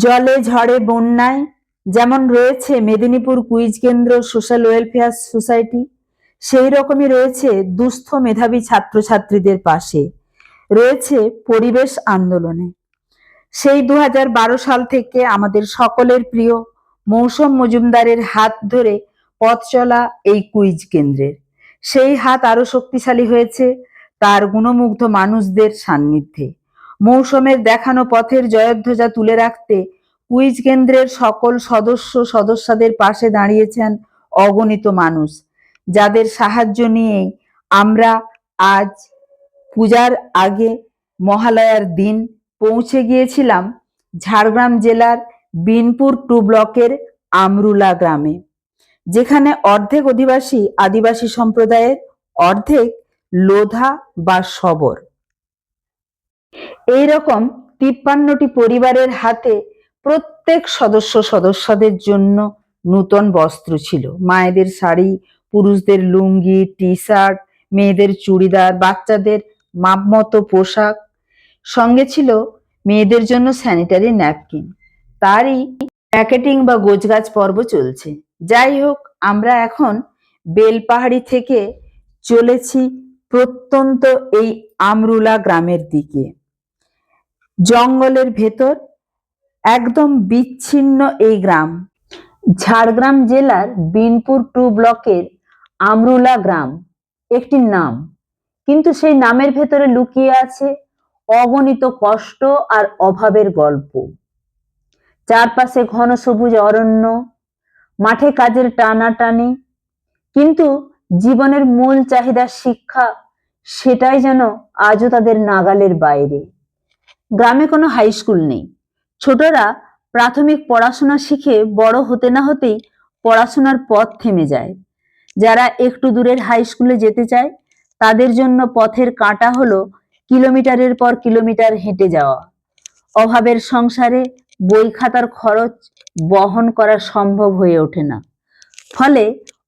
জলে ঝড়ে বন্যায়, যেমন রয়েছে Medinipur quiz Kendra social welfare society, সেই রকমই রয়েছে দুস্থ মেধাবী ছাত্রছাত্রীদের পাশে, রয়েছে পরিবেশ আন্দোলনে। সেই দু হাজার বারো সাল থেকে আমাদের সকলের প্রিয় মৌসুম মজুমদারের হাত ধরে পথ চলা এই কুইজ কেন্দ্রের। সেই হাত আরও শক্তিশালী হয়েছে তার গুণমুগ্ধ মানুষদের সান্নিধ্যে। মৌসুমের দেখানো পথের জয়ধ্বজা তুলে রাখতে কুইজ কেন্দ্রের সকল সদস্য সদস্যদের পাশে দাঁড়িয়েছেন অগণিত মানুষ। যাদের সাহায্য নিয়েই আমরা আজ পূজার আগে মহালয়ার দিন পৌঁছে গিয়েছিলাম ঝাড়গ্রাম জেলার বিনপুর টু ব্লকের আমরুলা গ্রামে, যেখানে অর্ধেক অধিবাসী আদিবাসী সম্প্রদায়ের অর্ধেক লোধা বা শবর এইরকম তিপ্পান্নটি পরিবারের হাতে প্রত্যেক সদস্য সদস্যদের জন্য নূতন বস্ত্র ছিল। মায়েদের শাড়ি, পুরুষদের লুঙ্গি টি শার্ট মেয়েদের চুড়িদার, বাচ্চাদের মাপমতো পোশাক। সঙ্গে ছিল মেয়েদের জন্য স্যানিটারি ন্যাপকিন তারই প্যাকেটিং বা গোছগাছ পর্ব চলছে। যাই হোক, আমরা এখন বেলপাহাড়ি থেকে চলেছি প্রত্যন্ত এই আমরুলা গ্রামের দিকে। জঙ্গলের ভেতর, একদম বিচ্ছিন্ন এই গ্রাম। ঝাড়গ্রাম জেলার বিনপুর টু ব্লকের আমরুলা গ্রাম, একটি নাম। কিন্তু সেই নামের ভেতরে লুকিয়ে আছে অগণিত কষ্ট আর অভাবের গল্প। চারপাশে ঘন সবুজ অরণ্য, মাঠে কাজের টানাটানি, কিন্তু জীবনের মূল চাহিদা শিক্ষা, সেটাই যেন আজও তাদের নাগালের বাইরে। গ্রামে কোনো হাই স্কুল নেই। ছোটরা প্রাথমিক পড়াশোনা শিখে বড় হতে না হতেই পড়াশোনার পথ থেমে যায়। যারা একটু দূরের হাই স্কুলে যেতে চায়, তাদের জন্য পথের কাঁটা হলো কিলোমিটারের পর কিলোমিটার হেঁটে যাওয়া। অভাবের সংসারে বই খাতার খরচ বহন করা সম্ভব হয়ে ওঠে না। ফলে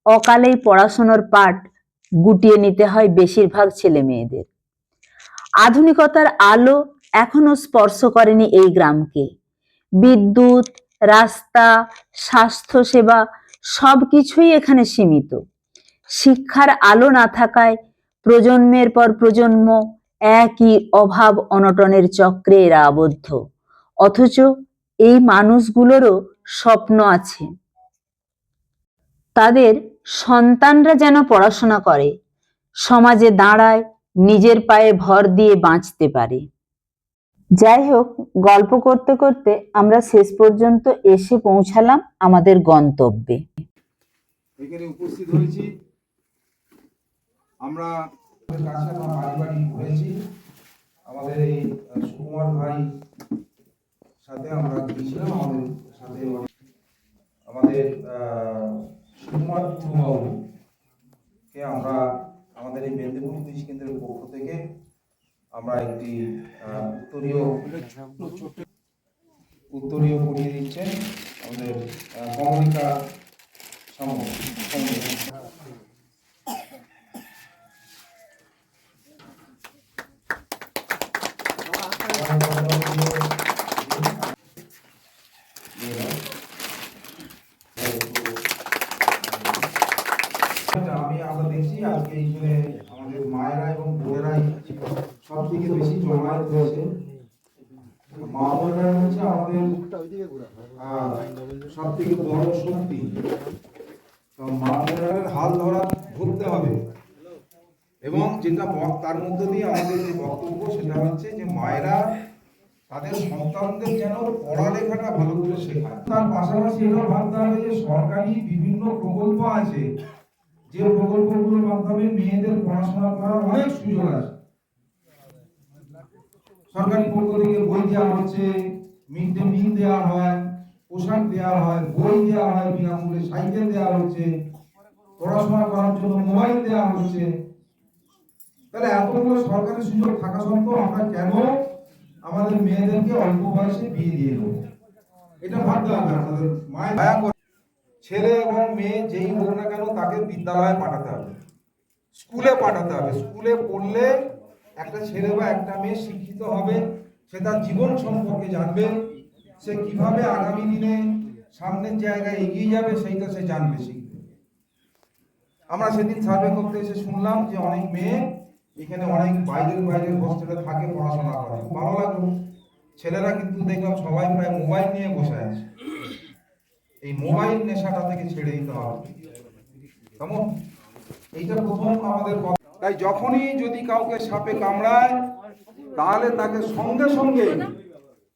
অকালেই পড়াশোনার পাঠ গুটিয়ে নিতে হয় বেশিরভাগ ছেলে মেয়েদের আধুনিকতার আলো এখনও স্পর্শ করেনি এই গ্রামকে। বিদ্যুৎ, রাস্তা স্বাস্থ্য সেবা সবকিছুই এখানে সীমিত। শিক্ষার আলো না থাকায় প্রজন্মের পর প্রজন্ম একই অভাব অনটনের চক্রে এরা আবদ্ধ। অথচ এই মানুষগুলোরও স্বপ্ন আছে। তাদের সন্তানরা যেন পড়াশোনা করে, সমাজে দাঁড়ায়, নিজের পায়ে ভর দিয়ে বাঁচতে পারে। যাই হোক গল্প করতে করতে আমরা শেষ পর্যন্ত এসে পৌঁছালাম আমাদের গন্তব্যে। এখানে উপস্থিত হয়েছি। আমরা বাড়ি আমাদের এই সুকুমার ভাই সাথে আমরা গিয়েছিলাম আমাদের সাথে আমাদের সুকুমার কে আমরা আমাদের এই মেদিনীপুর কৃষি কেন্দ্রের পক্ষ থেকে আমরা একটি উত্তরীয় উত্তরীয় পড়িয়ে দিচ্ছেন আমাদের কমলিকা সামন্ত কমলিকা। আমি আমরা দেখছি আজকে এইখানে আমাদের মায়েরা এবং বোনেরাই সব থেকে বেশি জমায়েত হয়েছে মা বোনেরা হচ্ছে আমাদের সব থেকে বড় শক্তি। মা হাল ধরা ধরতে হবে। এবং যেটা তার মধ্যে দিয়ে আমাদের যে বক্তব্য, সেটা হচ্ছে যে মায়েরা তাদের সন্তানদের যেন পড়ালেখাটা ভালো করে শেখায়। তার পাশাপাশি এটাও ভাবতে হবে যে সরকারি বিভিন্ন প্রকল্প আছে। যে প্রকল্পগুলোর মাধ্যমে মেয়েদের পড়াশোনা করার অনেক সুযোগ আছে। সরকারি পক্ষ থেকে বই দেওয়া হচ্ছে মিড ডে মিল দেওয়া হয়। পোশাক দেওয়া হয়, বই দেওয়া হয় বিনামূল্যে সাইকেল দেওয়া হচ্ছে, পড়াশোনা করার জন্য মোবাইল দেওয়া হচ্ছে। তাহলে এতগুলো সরকারি সুযোগ থাকা সত্ত্বেও আমরা কেন আমাদের মেয়েদেরকে অল্প বয়সে বিয়ে দিয়ে দেবো? এটা ভাবতে হবে আমাদের মায়ের দয়া করে। ছেলে এবং মেয়ে যেই হোক না কেন তাকে বিদ্যালয়ে পাঠাতে হবে। স্কুলে পাঠাতে হবে। স্কুলে পড়লে একটা ছেলে বা একটা মেয়ে শিক্ষিত হবে, সে তার জীবন সম্পর্কে জানবে। সে কীভাবে আগামী দিনে সামনের জায়গায় এগিয়ে যাবে সেইটা সে জানবে শিখবে আমরা সেদিন সার্ভে করতে এসে শুনলাম যে অনেক মেয়ে এখানে অনেক বাইরের বাইরের হোস্টেলে থাকে, পড়াশোনা করে। ভালো লাগল। ছেলেরা কিন্তু দেখলাম সবাই প্রায় মোবাইল নিয়ে বসে আছে। এই মোবাইল নেশাটা থেকে ছেড়ে দিতে হবে। কেমন? এইটা প্রথম আমাদের। তাই যখনই যদি কাউকে সাপে কামড়ায়, তাহলে তাকে সঙ্গে সঙ্গে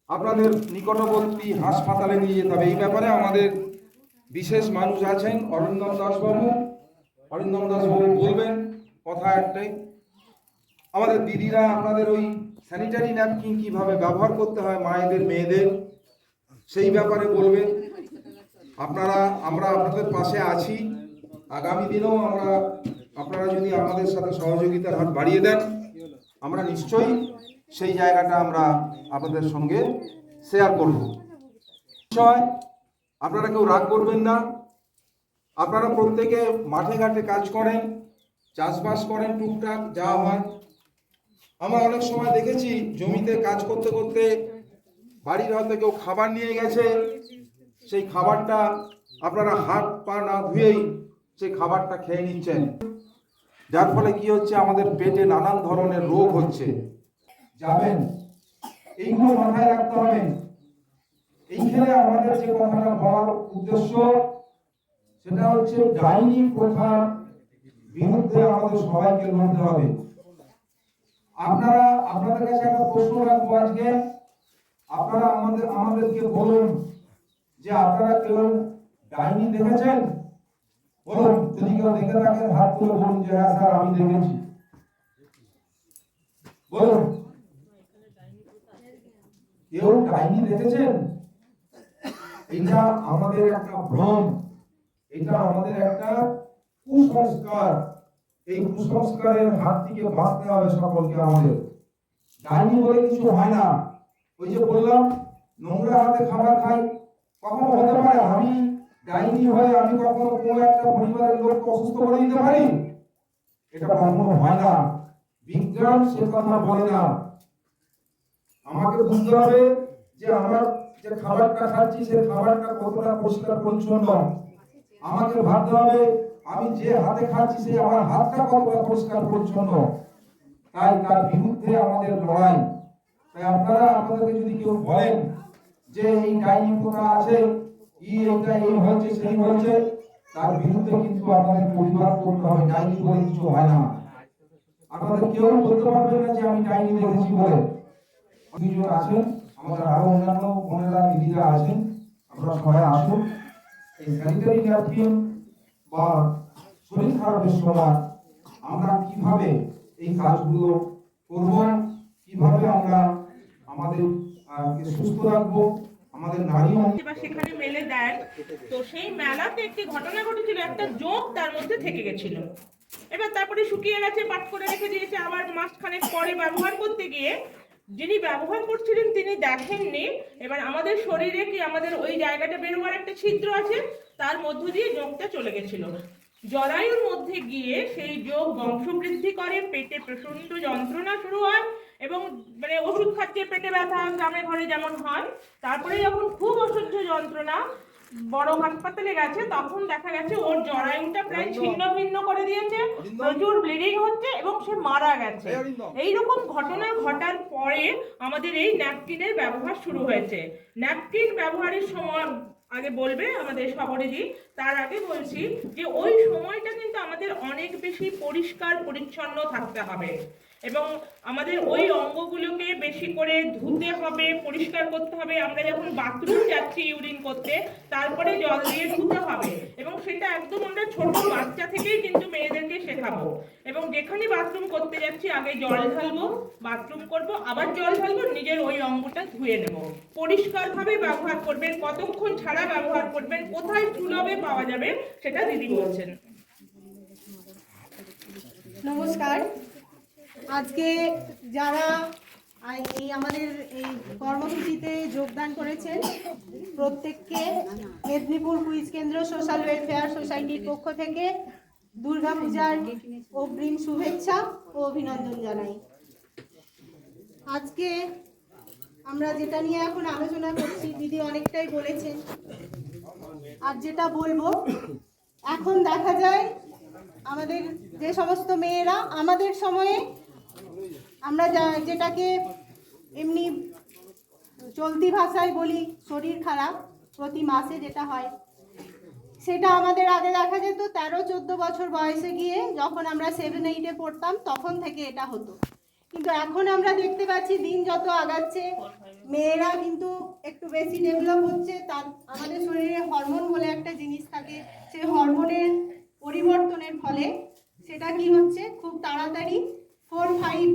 আপনাদের নিকটবর্তী হাসপাতালে নিয়ে যেতে হবে। এই ব্যাপারে আমাদের বিশেষ মানুষ আছেন অরিন্দম দাসবাবু। অরিন্দম দাসবাবু বলবেন কথা একটাই। আমাদের দিদিরা আপনাদের ওই স্যানিটারি ন্যাপকিন কীভাবে ব্যবহার করতে হয় মায়েদের, মেয়েদের, সেই ব্যাপারে বলবেন। আপনারা, আমরা আপনাদের পাশে আছি। আগামী দিনেও আমরা, আপনারা যদি আমাদের সাথে সহযোগিতার হাত বাড়িয়ে দেন, আমরা নিশ্চয়ই সেই জায়গাটা আমরা আপনাদের সঙ্গে শেয়ার করব। বিষয়, আপনারা কেউ রাগ করবেন না। আপনারা প্রত্যেকে মাঠে ঘাটে কাজ করেন, চাষবাস করেন, টুকটাক যা হয়। আমরা অনেক সময় দেখেছি, জমিতে কাজ করতে করতে বাড়ির হয়তো কেউ খাবার নিয়ে গেছে। সেই খাবারটা আপনারা হাত পা না ধুয়েই সেই খাবারটা খেয়ে নিচ্ছেন। যার ফলে কি হচ্ছে? আমাদের পেটে নানান ধরনের রোগ হচ্ছে। যাবেন। এইগুলো মাথায় রাখতে হবে। এইখানে আমাদের যে কথাটা বলার উদ্দেশ্য, সেটা হচ্ছে ডাইনি প্রথার বিরুদ্ধে আমাদের সবাইকে লড়তে হবে। আপনারা, আপনাদের কাছে একটা প্রশ্ন রাখব আজকে। আপনারা আমাদের, আমাদেরকে বলুন যে আপনারা কেউ ডাইনি দেখেছেন? বলুন, যদি কেউ দেখে থাকেন, হাত তুলে বলুন যে হ্যাঁ স্যার, আমি দেখেছি। বলুন। কেউ ডাইনি দেখেছেন এটা আমাদের একটা ভ্রম। এটা আমাদের একটা কুসংস্কার। এই কুসংস্কারের হাত থেকে বাঁচতে হবে সকলকে আমাদের। ডাইনি বলে কিছু হয় না। ওই যে বললাম, নোংরা হাতে খাবার খাই। কখনো হতে পারে আমি ডাইনি হয়ে আমি কখনো কোনো একটা পরিবারের লোককে অসুস্থ করে দিতে পারি? এটা কখনো হয় না। বিজ্ঞান সে কথা বলে না। আমাকে বুঝতে হবে যে আমার যে খাবারটা খাচ্ছি, সেই খাবারটা কতটা পরিষ্কার, পরিচ্ছন্ন। আমাকে ভাবতে হবে, আমি যে হাতে খাচ্ছি সেই আমার হাতটা কতটা পরিষ্কার, পরিচ্ছন্ন। তাই তার বিরুদ্ধে আমাদের লড়াই। তাই আপনারা আপনাদেরকে যদি কেউ বলেন যে এই ডাইনি প্রথা আছে, ই এটা, এই হচ্ছে সেই হচ্ছে তার বিরুদ্ধে কিন্তু আপনাদের পরিবার করতে হবে, ডাইনি বলে কিছু হয় না। আপনাদের কেউ বলতে পারবেন না যে আমি ডাইনি দেখেছি বলে। দুজন আছেন, আমাদের আরও অন্যান্য বোনেরা, দিদিরা আছেন, আপনারা সবাই আসুন। এই স্যানিটারি ন্যাপকিন বা শরীর খারাপের সময় আমরা কীভাবে এই কাজগুলো করব, কীভাবে আমরা আমাদের সুস্থ রাখব আমাদের নারী সেখানে মেলে দেন। তো সেই মেলাতে একটি ঘটনা ঘটেছিল, একটা জোঁক তার মধ্যে থেকে গেছিল। এবার তারপরে শুকিয়ে গেছে, পাট করে রেখে দিয়েছে, আবার মাসখানেক পরে ব্যবহার করতে গিয়ে যিনি ব্যবহার করছিলেন তিনি দেখেননি। এবার আমাদের শরীরে কি আমাদের ওই জায়গাটা বেরোবার একটা ছিদ্র আছে? তার মধ্য দিয়ে যোগটা চলে গেছিল। জরায়ুর মধ্যে গিয়ে সেই যোগ বংশবৃদ্ধি করে, পেটে প্রচণ্ড যন্ত্রণা শুরু হয় এবং মানে ওষুধ খাচ্ছে, পেটে ব্যথা, গ্রামে ঘরে যেমন হয়, তারপরে যখন খুব অসহ্য যন্ত্রণা বড় হাসপাতালে গেছে তখন দেখা গেছে ওর জরায়ুটা প্রায় ছিন্ন ভিন্ন করে দিয়েছে প্রচুর ব্লিডিং হচ্ছে এবং সে মারা গেছে। এইরকম ঘটনা ঘটার পরে আমাদের এই ন্যাপকিনের ব্যবহার শুরু হয়েছে। ন্যাপকিন ব্যবহারের সময় আগে বলবে আমাদের সবরেজি তার আগে বলছি যে ওই সময়টা কিন্তু আমাদের অনেক বেশি পরিষ্কার, পরিচ্ছন্ন থাকতে হবে। এবং আমাদের ওই অঙ্গগুলোকে বেশি করে ধুতে হবে, পরিষ্কার করতে হবে। আমরা যখন বাথরুম যাচ্ছি ইউরিন করতে, তারপরে জল দিয়ে ধুতে হবে। এবং সেটা একদম আমরা ছোট বাচ্চা থেকেই কিন্তু মেয়েদেরকে শেখাবো। এবং যেখানে বাথরুম করতে যাচ্ছি, আগে জল ঢালবো বাথরুম করব, আবার জল ঢালবো, নিজের ওই অঙ্গটা ধুয়ে নেব। পরিষ্কারভাবে ব্যবহার করবেন, কতক্ষণ ছাড়া ব্যবহার করবেন, কোথায় সুলভে পাওয়া যাবে, সেটা দিদি বলছেন। নমস্কার। আজকে যারা এই আমাদের এই কর্মসূচিতে যোগদান করেছেন, প্রত্যেককে Medinipur quiz Kendra social welfare সোসাইটির পক্ষ থেকে দুর্গাপূজার অগ্রিম শুভেচ্ছা ও অভিনন্দন জানাই। আজকে আমরা যেটা নিয়ে এখন আলোচনা করছি, দিদি অনেকটাই বলেছেন। আর যেটা বলব, এখন দেখা যায় আমাদের যে সমস্ত মেয়েরা আমাদের সময়ে আমরা যেটাকে এমনি চলতি ভাষায় বলি শরীর খারাপ প্রতি মাসে যেটা হয়, সেটা আমাদের আগে দেখা যেত। তেরো, চোদ্দ বছর বয়সে গিয়ে যখন আমরা সেভেন এইটে পড়তাম, তখন থেকে এটা হতো। কিন্তু এখন আমরা দেখতে পাচ্ছি দিন যত আগাচ্ছে মেয়েরা কিন্তু একটু বেশি ডেভেলপ হচ্ছে, তার, আমাদের শরীরে হরমোন বলে একটা জিনিস থাকে, সেই হরমোনের পরিবর্তনের ফলে সেটা কি হচ্ছে, খুব তাড়াতাড়ি ফোর ফাইভ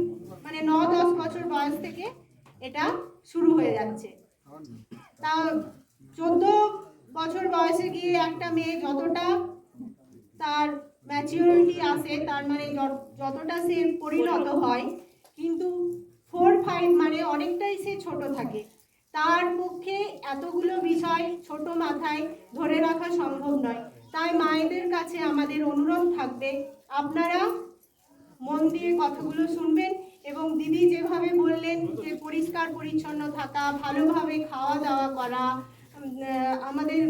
মানে ন, দশ বছর বয়স থেকে এটা শুরু হয়ে যাচ্ছে। তা চোদ্দ বছর বয়সে গিয়ে একটা মেয়ে যতটা তার ম্যাচিউরিটি আসে, তার মানে যতটা সে পরিণত হয়, কিন্তু মানে অনেকটাই সে ছোট থাকে। তার পক্ষে এতগুলো বিষয় ছোট মাথায় ধরে রাখা সম্ভব নয়। তাই মায়েদের কাছে আমাদের অনুরোধ থাকবে, আপনারা মন দিয়ে কথাগুলো শুনবেন এবং দিদি যেভাবে বললেন যে পরিষ্কার পরিচ্ছন্ন থাকা, ভালোভাবে খাওয়া দাওয়া করা আমাদের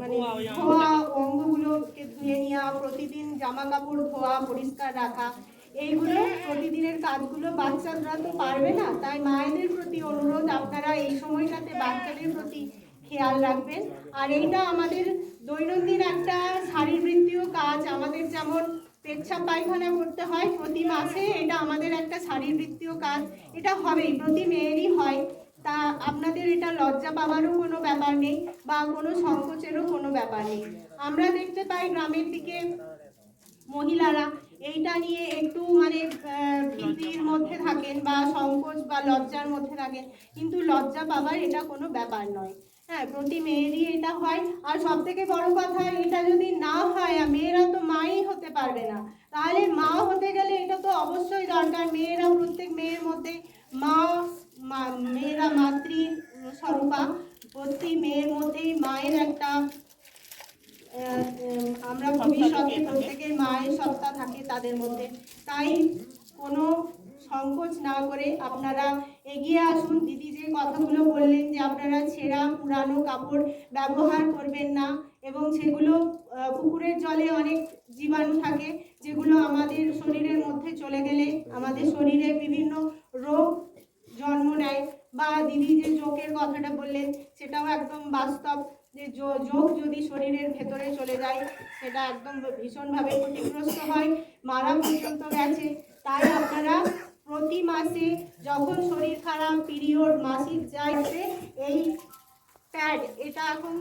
মানে ধোয়া অঙ্গগুলোকে ধুয়ে নেওয়া, প্রতিদিন জামা কাপড় ধোয়া, পরিষ্কার রাখা এইগুলো প্রতিদিনের কাজগুলো বাচ্চারা তো পারবে না, তাই মায়েদের প্রতি অনুরোধ, আপনারা এই সময়টাতে বাচ্চাদের প্রতি খেয়াল রাখবেন। আর এইটা আমাদের দৈনন্দিন একটা শারীরবৃত্তীয় কাজ, আমাদের যেমন পেচ্ছাপ পায়খানা করতে হয়, প্রতি মাসে এটা আমাদের একটা শারীরবৃত্তীয় কাজ। এটা হবেই, প্রতি মেয়েরই হয়। তা আপনাদের এটা লজ্জা পাওয়ারও কোনো ব্যাপার নেই, বা কোনো সংকোচেরও কোনো ব্যাপার নেই। আমরা দেখতে পাই গ্রামের দিকে মহিলারা এইটা নিয়ে একটু মানে ভীতির মধ্যে থাকেন বা সংকোচ বা লজ্জার মধ্যে থাকেন। কিন্তু লজ্জা পাবার এটা কোনো ব্যাপার নয়। হ্যাঁ প্রতি মেয়েরই এটা হয়। আর সব থেকে বড় কথা, এটা যদি না হয় মেয়েরা তো মাই হতে পারবে না। তাহলে মা হতে গেলে এটা তো অবশ্যই দরকার। মেয়েরা, প্রত্যেক মেয়ের মধ্যে মা, মেয়েরা মাতৃ স্বরূপা। প্রতি মেয়ের মধ্যেই মায়ের একটা আমরা ভবিষ্যতে প্রত্যেকের মায়ের সত্তা থাকে তাদের মধ্যে। তাই কোনো সংকোচ না করে আপনারা এগিয়ে আসুন। দিদি যে কথাগুলো বললেন যে আপনারা ছেঁড়া পুরানো কাপড় ব্যবহার করবেন না এবং সেগুলো পুকুরের জলে অনেক জীবাণু থাকে, যেগুলো আমাদের শরীরের মধ্যে চলে গেলে আমাদের শরীরে বিভিন্ন রোগ জন্ম নেয়। বা দিদি যে চোখের কথাটা বললেন, সেটাও একদম বাস্তব। যে যোগ যদি শরীরের ভেতরে চলে যায় সেটা একদম ভীষণভাবে ক্ষতিগ্রস্ত হয়। মারা পর্যন্ত গেছে। তাই আপনারা প্রতি মাসে যখন শরীর খারাপ পিরিয়ড মাসিক যাইছে এই প্যাড এটা এখন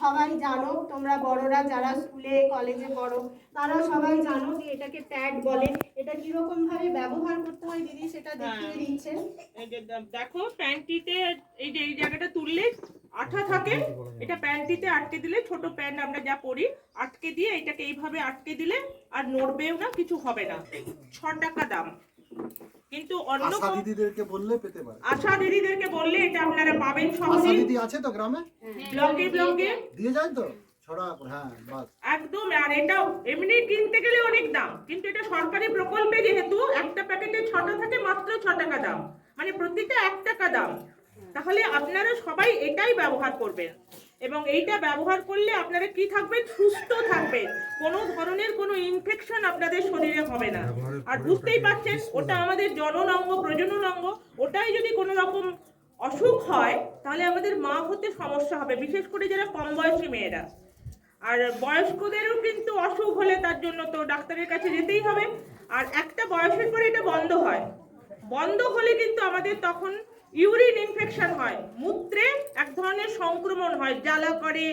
সবাই জানো তোমরা বড়রা যারা স্কুলে কলেজে পড়ো তারা সবাই জানো যে এটাকে প্যাড বলে। এটা কীরকম ভাবে ব্যবহার করতে হয় দিদি সেটা দেখিয়ে হ্যাঁ। দিচ্ছেন। দেখো প্যান্টিতে এই যে এই জায়গাটা তুললে আঠা থাকে এটা প্যান্টিতে আটকে দিলে ছোট প্যান্ট আমরা যা পরি আটকে দিয়ে এটাকে এইভাবে আটকে দিলে আর নড়বেও না কিছু হবে না। ছ টাকা দাম। কিন্তু অন্য আশা দিদিদেরকে বললে পেতে পারে। আশা দিদিদেরকে বললে এটা আপনারা পাবেন সহজে দিদি আছে তো গ্রামে? ব্লকে ব্লকে দিয়ে যায় তো? ছড়া হ্যাঁ বাস। একদম আর এটা এমনি কিনতে গেলে অনেক দাম। কিন্তু এটা সরকারি প্রকল্পে যেহেতু একটা প্যাকেটে ছটা থাকে মাত্র ছ টাকা দাম। মানে প্রতিটা এক টাকা দাম। তাহলে আপনারা সবাই এটাই ব্যবহার করবেন। এবং এইটা ব্যবহার করলে আপনারা কি থাকবেন? সুস্থ থাকবেন। কোনো ধরনের কোনো ইনফেকশন আপনাদের শরীরে হবে না। আর বুঝতেই পারছেন, ওটা আমাদের জনন অঙ্গ, প্রজনন অঙ্গ, ওটাই যদি কোনো রকম অসুখ হয়, তাহলে আমাদের মা হতে সমস্যা হবে, বিশেষ করে যারা কম বয়সী মেয়েরা। আর বয়স্কদেরও কিন্তু অসুখ হলে তার জন্য তো ডাক্তারের কাছে যেতেই হবে। আর একটা বয়সের পরে এটা বন্ধ হয়। বন্ধ হলে কিন্তু আমাদের তখন ইউরিন ইনফেকশন হয়। মূত্রে এক ধরনের সংক্রমণ হয় জ্বালা করে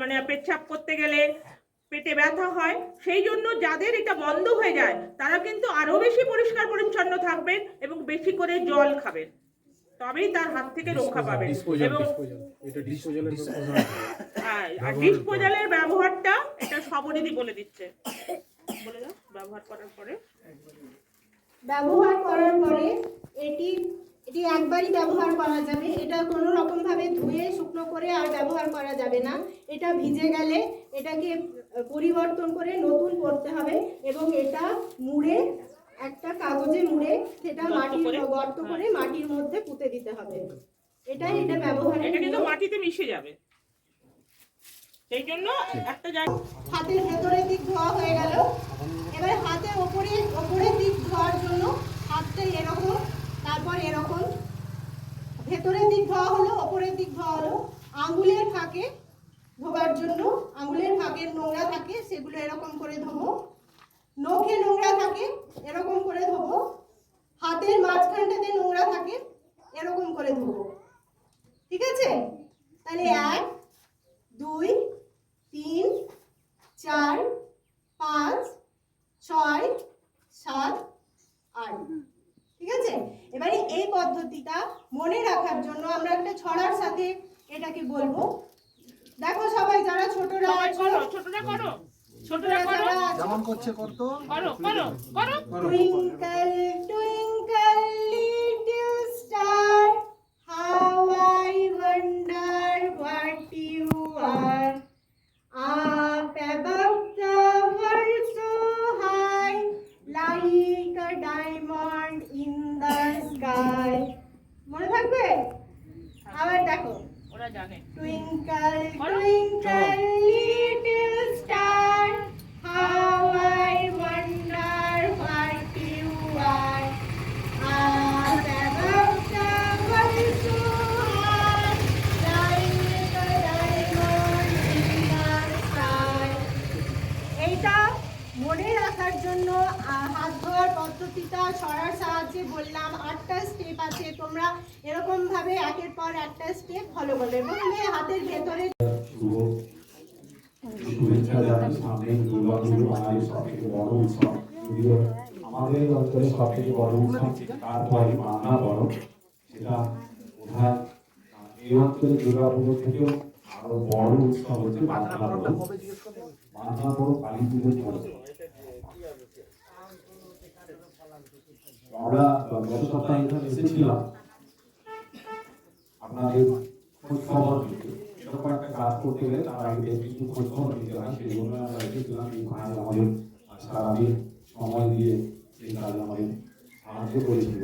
মানে পেচ্ছাপ করতে গেলে পেটে ব্যথা হয়। সেই জন্য যাদের এটা বন্ধ হয়ে যায় তারা কিন্তু আরও বেশি পরিষ্কার পরিচ্ছন্ন থাকবেন এবং বেশি করে জল খাবেন। তবেই তার হাত থেকে রক্ষা পাবেন। এবং আর ডিসপোজালের ব্যবহারটা এটা সবরিদি বলে দিচ্ছে। বলে দাও ব্যবহার করার পরে। ব্যবহার করার পরে এটি এটি একবারই ব্যবহার করা যাবে। এটা কোনো রকম ভাবে ধুয়ে শুকনো করে আর ব্যবহার করা যাবে না। এটা ভিজে গেলে এটাকে পরিবর্তন করে নতুন করতে হবে এবং এটা মুড়ে একটা কাগজে মুড়ে সেটা মাটির গর্ত করে মাটির মধ্যে পুঁতে দিতে হবে। এটাই এটা ব্যবহার এটা কিন্তু মাটিতে মিশে যাবে। সেই জন্য একটা জায়গা হাতের ভেতরের দিক ধোয়া হয়ে গেল। এবার হাতের ওপরে ওপরের দিক ধোয়ার জন্য হাতটা এরকম তারপর এরকম ভেতরের দিক ধোয়া হলো, ওপরের দিক ধোয়া হলো। আঙ্গুলের ফাঁকে ধোবার জন্য আঙ্গুলের ফাঁকের নোংরা থাকে, সেগুলো এরকম করে ধোবো। নখে নোংরা থাকে, এরকম করে ধোবো। হাতের মাঝখানটাতে নোংরা থাকে, এরকম করে ধোবো। ঠিক আছে? তাহলে এক, দুই, তিন, চার, পাঁচ, ছয়, সাত, আট। ঠিক আছে? এবারে এই পদ্ধতিটা মনে রাখার জন্য আমরা একটা ছড়ার সাথে এটাকে বলব। দেখো সবাই যারা ছোটরা করো ছোটরা করো ছোটরা করো। যেমন করছে করতো করো করো। করো। Twinkle, twinkle, little star, how I wonder what you are. Up above the world so high, like a diamond. মনে থাকবে আবার দেখো ওরা জানে Twinkle, Hello. twinkle, little থেকে বড় উৎসব, তারপরে বাংলা বড় সেটা বোধহয় এই দুর্গা পুজো থেকেও আরও বড় উৎসব হচ্ছে বাংলা বড় বাংলা বড় কালী পুজোর পরে আমরা গত সপ্তাহে এখানে এসেছিলাম। আপনাদের খোঁজ খবর নিতে। এরকম একটা কাজ করতে গেলে তার আগে কিছু খোঁজ খবর নিতে হয়। সেই জন্য আমরা এসেছিলাম এই ভাই আমাদের সারাদিন সময় দিয়ে সেই কাজে আমাদের সাহায্য করেছিল।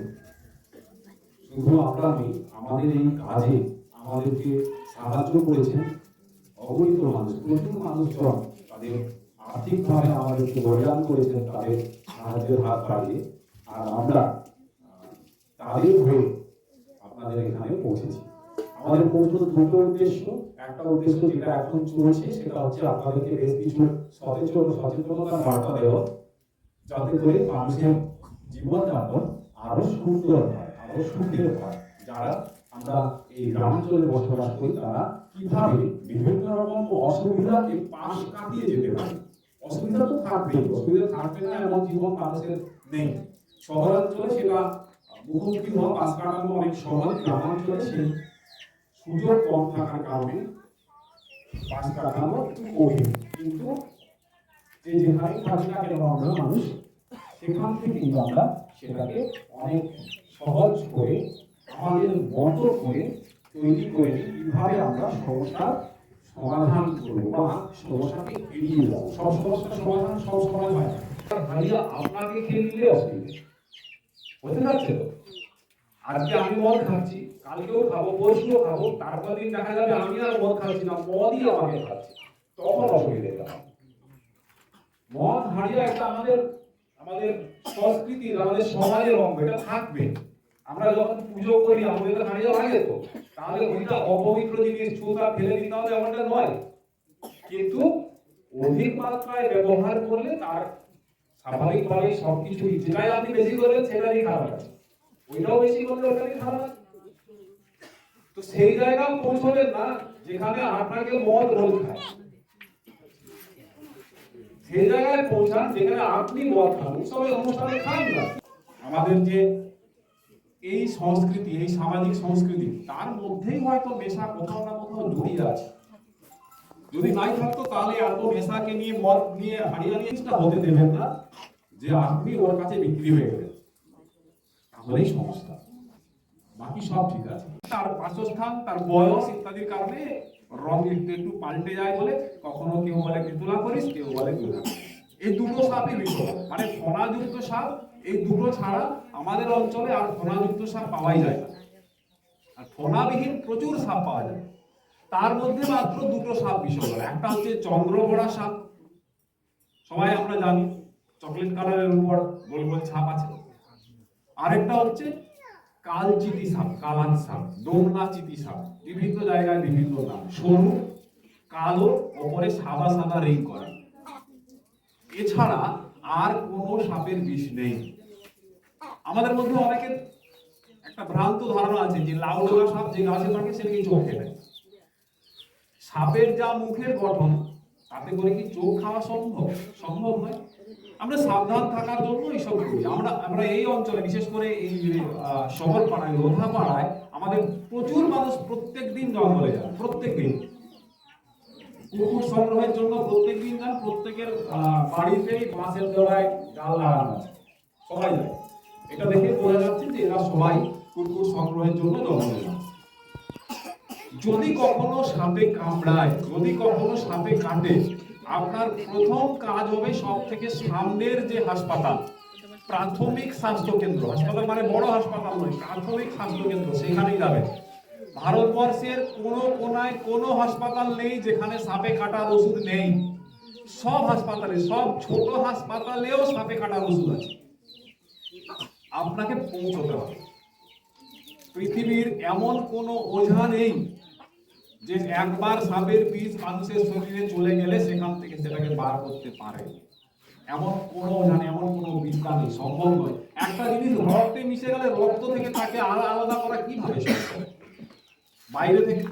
শুধু আমরা আমাদের এই কাজে আমাদেরকে সাহায্য করেছেন অগণিত মানুষ, প্রচুর মানুষজন তাদের আর্থিকভাবে আমাদেরকে বলিদান করেছেন তাদের সাহায্যের হাত বাড়িয়ে। আর আমরা তাদের হয়ে আপনাদের এখানে পৌঁছেছি। আমাদের পৌঁছানোর দুটো উদ্দেশ্য, একটা উদ্দেশ্য যেটা এখন চলছে, সেটা হচ্ছে আপনাদেরকে বেশ কিছু সচেতন সচেতনতার বার্তা দেওয়া, যাতে করে মানুষের জীবনযাপন আরও সুন্দর হয়, আরও সুখের হয়। যারা আমরা এই গ্রামাঞ্চলে বসবাস করি, তারা কীভাবে বিভিন্ন রকম অসুবিধাকে পাশ কাটিয়ে যেতে পারে? অসুবিধা তো থাকবেই, অসুবিধা থাকবে না, এমন জীবন মানুষের নেই। শহরাঞ্চলে সেটা মুখোমুখি হওয়া, পাশ কাটানো অনেক সহজ গ্রামাঞ্চলে সেই সুযোগ কম থাকার কারণে পাশ কাটানো কঠিন। কিন্তু যে যেখানে থাকি না কেন আমরা মানুষ সেখান থেকে কিন্তু আমরা সেটাকে অনেক সহজ করে, আমাদের মতো করে তৈরি করে কীভাবে আমরা সমস্যার সমাধান করব বা সমস্যাকে এড়িয়ে যাব। সব সমস্যার সমাধান সব সময় হয় না। ভাইয়া, আপনাকে খেয়ে অসুবিধা। বুঝতে পারছে তো আজকে আমি মদ খাচ্ছি, কালকেও খাব, পরশুও খাব, তারপর দিন দেখা যাবে আমি আর মদ খাচ্ছি না, মদই আমাকে খাচ্ছে। তখন অসুবিধা মদ হারিয়ে একটা আমাদের আমাদের সংস্কৃতির আমাদের সমাজের অঙ্গ, এটা থাকবে। আমরা যখন পুজো করি, আমাদের হারিয়ে লাগে তো। তাহলে ওইটা অপবিত্র জিনিস ছুতা ফেলে দিতে হবে এমনটা নয়। কিন্তু অধিক মাত্রায় ব্যবহার করলে তার স্বাভাবিকভাবে সবকিছুই যেটাই আপনি বেশি করবেন সেটাই খারাপ আছে ওইটাও বেশি করলে ওটাই খারাপ আছে তো সেই জায়গাও পৌঁছবেন না, যেখানে আপনাকে মদ রোজ খায় সেই জায়গায় পৌঁছান যেখানে আপনি মদ খান, উৎসবের অনুষ্ঠানে খান না। আমাদের যে এই সংস্কৃতি, এই সামাজিক সংস্কৃতি, তার মধ্যেই হয়তো নেশা কোথাও না কোথাও জড়িয়ে আছে। যদি নাই থাকতো তাহলে এত নেশাকে নিয়ে, মদ নিয়ে, হারিয়ে চেষ্টা হতে দেবেন না যে আপনি ওর কাছে বিক্রি হয়ে গেলেন। তাহলেই সমস্যা। বাকি সব ঠিক আছে। তার বাসস্থান, তার বয়স ইত্যাদির কারণে রং একটু একটু পাল্টে যায় বলে, কখনো কেউ বলে তুলা করিস, কেউ বলে তুলা এই দুটো সাপই বিষয়। মানে ফণাযুক্ত সাপ, এই দুটো ছাড়া আমাদের অঞ্চলে আর ফোনাযুক্ত সাপ পাওয়াই যায় না। আর ফোনাবিহীন প্রচুর সাপ পাওয়া যায়। তার মধ্যে মাত্র দুটো সাপ বিষয় একটা হচ্ছে চন্দ্রবড়া সাপ। সবাই আমরা জানি, চকলেট কালারের উপর গোল গোল ছাপ আছে। আরেকটা হচ্ছে কালচিতি সাপ, কালান সাপ ডোমনা চিতি সাপ, বিভিন্ন জায়গায় বিভিন্ন নাম। সরু কালো ওপরে সাদা সাদা রিং করা। এছাড়া আর কোনো সাপের বিষ নেই। আমাদের মধ্যে অনেকের একটা ভ্রান্ত ধারণা আছে যে লাউ ডোগা সাপ যে গাছে থাকে সে নাকি চোখ খেলে সাপের যা মুখের গঠন, তাতে করে কি চোখ খাওয়া সম্ভব? সম্ভব নয়। আমরা সাবধান থাকার জন্য এইসব করি। আমরা আমরা এই অঞ্চলে, বিশেষ করে এই শহর পাড়ায় লোধা পাড়ায় আমাদের প্রচুর মানুষ প্রত্যেক দিন জঙ্গলে যায় প্রত্যেক দিন কুকুর সংগ্রহের জন্য প্রত্যেক দিন যান, প্রত্যেকের বাড়িতেই বাঁশের দেওয়ায় জাল লাগানো আছে। সবাই যায় এটা দেখে বোঝা যাচ্ছে যে এরা সবাই কুকুর সংগ্রহের জন্য জঙ্গলে যায়। যদি কখনো সাপে কামড়ায়, যদি কখনো সাপে কাটে আপনার প্রথম কাজ হবে সব থেকে সামনের যে হাসপাতাল, প্রাথমিক স্বাস্থ্য কেন্দ্র হাসপাতাল মানে বড় হাসপাতাল নয়, প্রাথমিক স্বাস্থ্য কেন্দ্র সেখানেই যাবেন ভারতবর্ষের কোনো কোনায় কোনো হাসপাতাল নেই যেখানে সাপে কাটার ওষুধ নেই। সব হাসপাতালে, সব ছোট হাসপাতালেও সাপে কাটার ওষুধ আছে। আপনাকে পৌঁছতে হবে। পৃথিবীর এমন কোনো ওঝা নেই যে একবার সাপের বিষ মানুষের শরীরে চলে গেলে সেখান থেকে সেটাকে বার করতে পারে। এমন কোনো, জানে, এমন কোনো বিদ্যা নেই, সম্ভব নয়। একটা জিনিস রক্তে মিশে গেলে রক্ত থেকে তাকে আলাদা করা কীভাবে বাইরে থেকে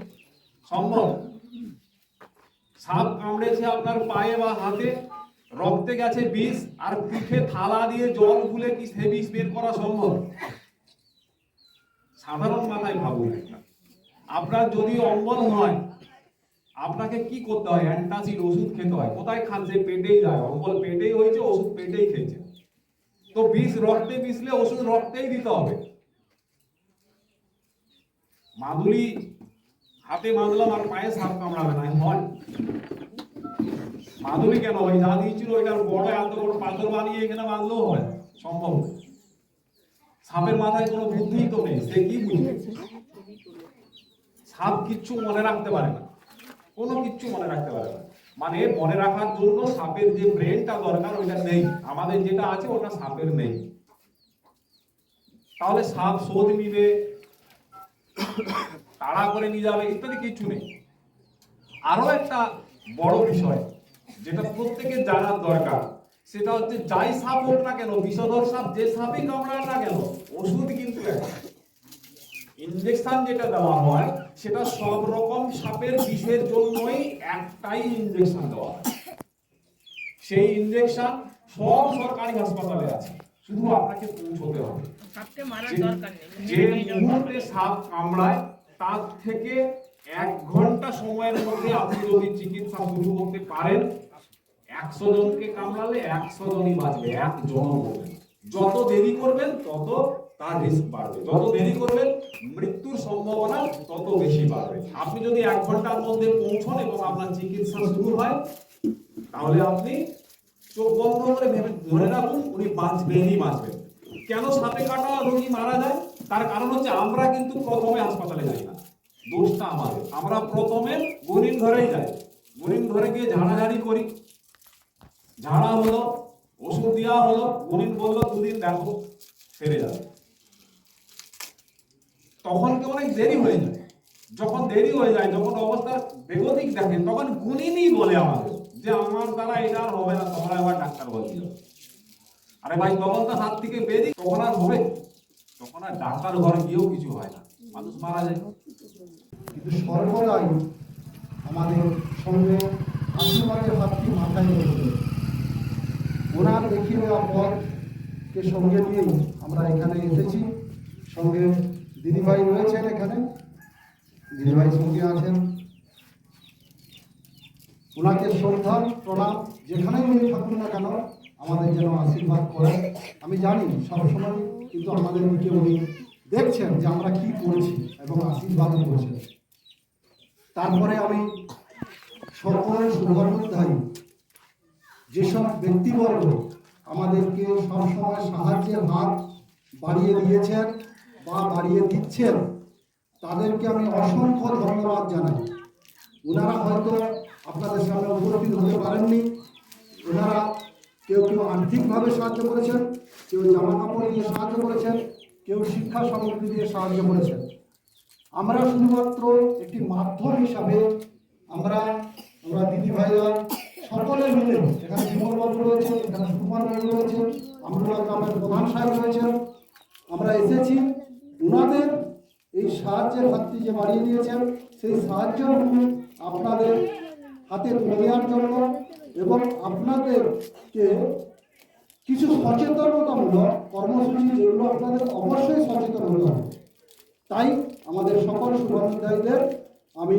সম্ভব? সাপ কামড়েছে আপনার পায়ে বা হাতে, রক্তে গেছে বিষ, আর পিঠে থালা দিয়ে জল গুলে কি সে বিষ বের করা সম্ভব? সাধারণ মাথায় ভাবুন একটা। আপনার যদি অম্বল হয় আপনাকে কি করতে হয়? অ্যান্টাসিড ওষুধ খেতে হয়। কোথায় যে পেটেই যায়? অম্বল পেটেই হয়েছে, ওষুধ পেটেই খেয়েছে। তো বিষ রক্তে মিশলে ওষুধ রক্তেই দিতে হবে। মাদুলি হাতে বাঁধলাম আর পায়ে সাপ কামড়াবে না, হয়। মাদুলি কেন ওই যা দিয়েছিল ওইটার বড় এত বড় পাথর বানিয়ে এখানে বাঁধলেও হয়। সম্ভব। সাপের মাথায় কোনো বুদ্ধি তো নেই, সে কি বুঝবে? সাপ কিচ্ছু মনে রাখতে পারে না। কোনো কিচ্ছু মনে রাখতে পারে না। মানে মনে রাখার জন্য সাপের যে ব্রেনটা দরকার, ওইটা নেই। আমাদের যেটা আছে, ওটা সাপের নেই। তাহলে সাপ শোধ নিবে, তাড়া করে নিয়ে যাবে, ইত্যাদি কিছু নেই। আরও একটা বড় বিষয়, যেটা প্রত্যেকের জানার দরকার, সেটা হচ্ছে যাই সাপ হোক না কেন, বিষধর সাপ যে সাপই কামড়াক না কেন, ওষুধ কিন্তু একটা ইনজেকশন যেটা দেওয়া হয় সেটা সব রকম সাপের বিষের জন্যই একটাই ইনজেকশন দেওয়া হয়। সেই ইনজেকশন সব সরকারি হাসপাতালে আছে। শুধু আপনাকে পৌঁছতে হবে। যে- মুহূর্তে সাপ কামড়ায় তার থেকে এক ঘণ্টা সময়ের মধ্যে আপনি যদি চিকিৎসা শুরু করতে পারেন একশো জনকে কামড়ালে একশো জনই বাঁচবে একজন যত দেরি করবেন তত তার রিস্ক বাড়বে। যত দেরি করবেন, মৃত্যুর সম্ভাবনা তত বেশি বাড়বে। আপনি যদি এক ঘণ্টার মধ্যে পৌঁছন এবং আপনার চিকিৎসা শুরু হয়, তাহলে আপনি চোখ বন্ধ করে ভেবে ধরে রাখুন, উনি বাঁচবেনই বাঁচবেন। কেন সাপে কাটা রোগী মারা যায়? তার কারণ হচ্ছে আমরা কিন্তু প্রথমে হাসপাতালে যাই না। দোষটা আমাদের। আমরা প্রথমে গুনিন ঘরেই যাই। গুনিন ঘরে গিয়ে ঝাড়াঝাড়ি করি। ঝাড়া হলো, ওষুধ দেওয়া হলো গুনিন বলল, দুদিন দেখো, সেরে যাবে। তখন কি অনেক দেরি হয়ে যায়? যখন দেরি হয়ে যায়, যখন অবস্থার বেগতিক দেখেন তখন গুনিনই বলে আমাদের যে আমার দ্বারা এটা আর হবে না তোমরা এবার ডাক্তার বলছিল। আরে ভাই, তখন তো হাত থেকে বেরিয়ে, তখন আর হবে? তখন আর ডাক্তার ঘরে গিয়েও কিছু হয় না। মানুষ মারা যায়। কিন্তু সর্বদাই আমাদের সঙ্গে আশীর্বাদের হাতটি মাথায় রেখে, ওনার দেখিয়ে দেওয়া পথকে সঙ্গে নিয়েই আমরা এখানে এসেছি। সঙ্গে দিদিভাই রয়েছেন এখানে? দিদিভাই সঙ্গে আছেন। ওনাকে শ্রদ্ধা, প্রণাম, যেখানেই উনি থাকুন না কেন, আমাদের যেন আশীর্বাদ করেন। আমি জানি সবসময় কিন্তু আমাদের দিকে উনি দেখছেন যে আমরা কি করছি এবং আশীর্বাদ করছেন। তারপরে আমি সকলের শুভকামনাধারী যেসব ব্যক্তিবর্গ আমাদেরকে সবসময় সাহায্যের হাত বাড়িয়ে দিয়েছেন বা বাড়িয়ে দিচ্ছেন, তাদেরকে আমি অসংখ্য ধন্যবাদ জানাই। ওনারা হয়তো আপনাদের সামনে উপস্থিত হতে পারেননি। ওনারা কেউ কেউ আর্থিকভাবে সাহায্য করেছেন, কেউ জামা কাপড় দিয়ে সাহায্য করেছেন, কেউ শিক্ষা সামগ্রী দিয়ে সাহায্য করেছেন। আমরা শুধুমাত্র একটি মাধ্যম হিসাবে আমরা আমরা দিদি ভাইরা সকলে মিলে, এখানে বিমল বাবু রয়েছে এখানে সুকুমার বাবু রয়েছে আমরা গ্রামের প্রধান সাহেব রয়েছেন, আমরা এসেছি। ওনাদের এই সাহায্যের হাতটি যে বাড়িয়ে দিয়েছেন, সেই সাহায্যটুকু আপনাদের হাতে তুলে দেওয়ার জন্য এবং আপনাদেরকে কিছু সচেতনতামূলক কর্মসূচি যেগুলো আপনাদের অবশ্যই সচেতন হতে হবে। তাই আমাদের সকল শুভানুধ্যায়ীদের আমি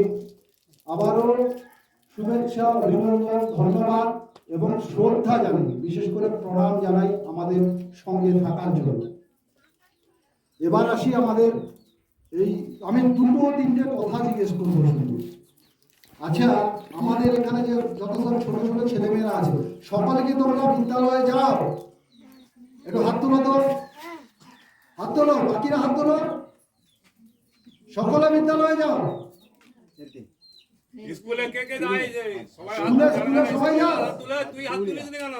আবারও শুভেচ্ছা, অভিনন্দন, ধন্যবাদ এবং শ্রদ্ধা জানাই। বিশেষ করে প্রণাম জানাই আমাদের সঙ্গে থাকার জন্য। এবার আসি আমাদের এই আমি দুটো তিনটে কথা জিজ্ঞেস করব শুধু আচ্ছা আমাদের এখানে যে যত সব ছোট ছোট ছেলেমেয়েরা আছে সকালে কি তোমরা বিদ্যালয়ে যাও। একটু হাত তোলো তো। হাত তোলো বাকিরা হাত তোলো। সকলে বিদ্যালয়ে যাও। স্কুলে কে কে যায় যে? সবাই হাত তুলে সবাই যাও। তুলে তুই হাত তুলিস নি কেন?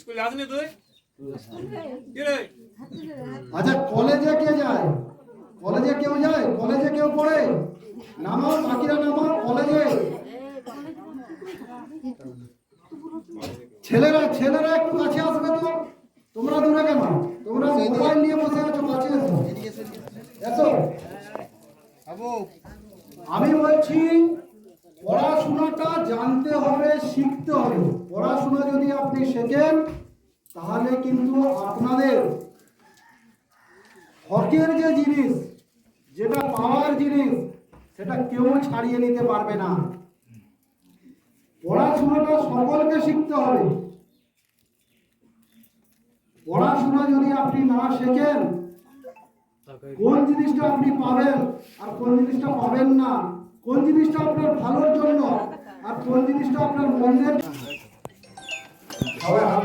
স্কুলে আসনি তুই? আচ্ছা কলেজে কে যায় কলেজে কেউ যায় কলেজে কেউ পড়ে নামাও বাকিরা নামাও কলেজে ছেলেরা ছেলেরা একটু কাছে আসবে তো? তোমরা দূরে কেন? তোমরা মোবাইল নিয়ে বসে আছো কাছে এসো। এসো। আমি বলছি পড়াশোনাটা জানতে হবে শিখতে হবে। পড়াশোনা যদি আপনি শেখেন তাহলে কিন্তু আপনাদের হকের যে জিনিস জিনিস সেটা কেউ ছাড়িয়ে নিতে পারবে না। পড়াশোনাটা সকলকে শিখতে হবে। পড়াশোনা যদি আপনি না শেখেন কোন জিনিসটা আপনি পাবেন আর কোন জিনিসটা পাবেন না? কোন জিনিসটা আপনার ভালোর জন্য আর কোন জিনিসটা আপনার মন্দের সবাই হাত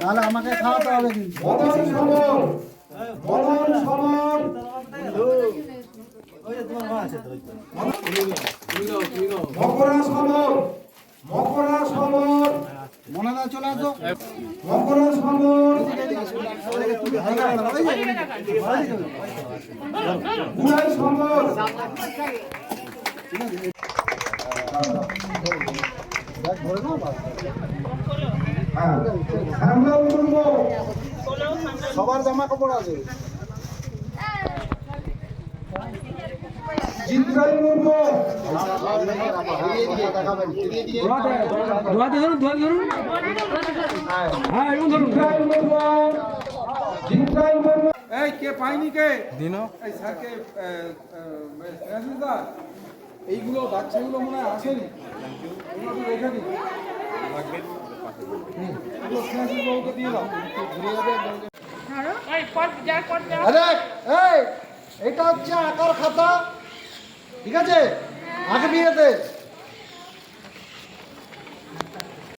তাহলে আমাকে খাওয়াতে হবে কিন্তু। মকরা সবর মকরা সবর মনে না চলে আসো। মকরা সবর বুড়াই সবর হ্যাঁ সবার জামা কাপড় আছে। মুর্মু মুর্মু মুর্মু এই কে পাইনি কে? দিন। এই স্যারকে দা এইগুলো বাচ্চাগুলো মনে হয় আসেনি? রেখে দিন। এটা হচ্ছে আঁকার খাতা ঠিক আছে? আঁকবি এতে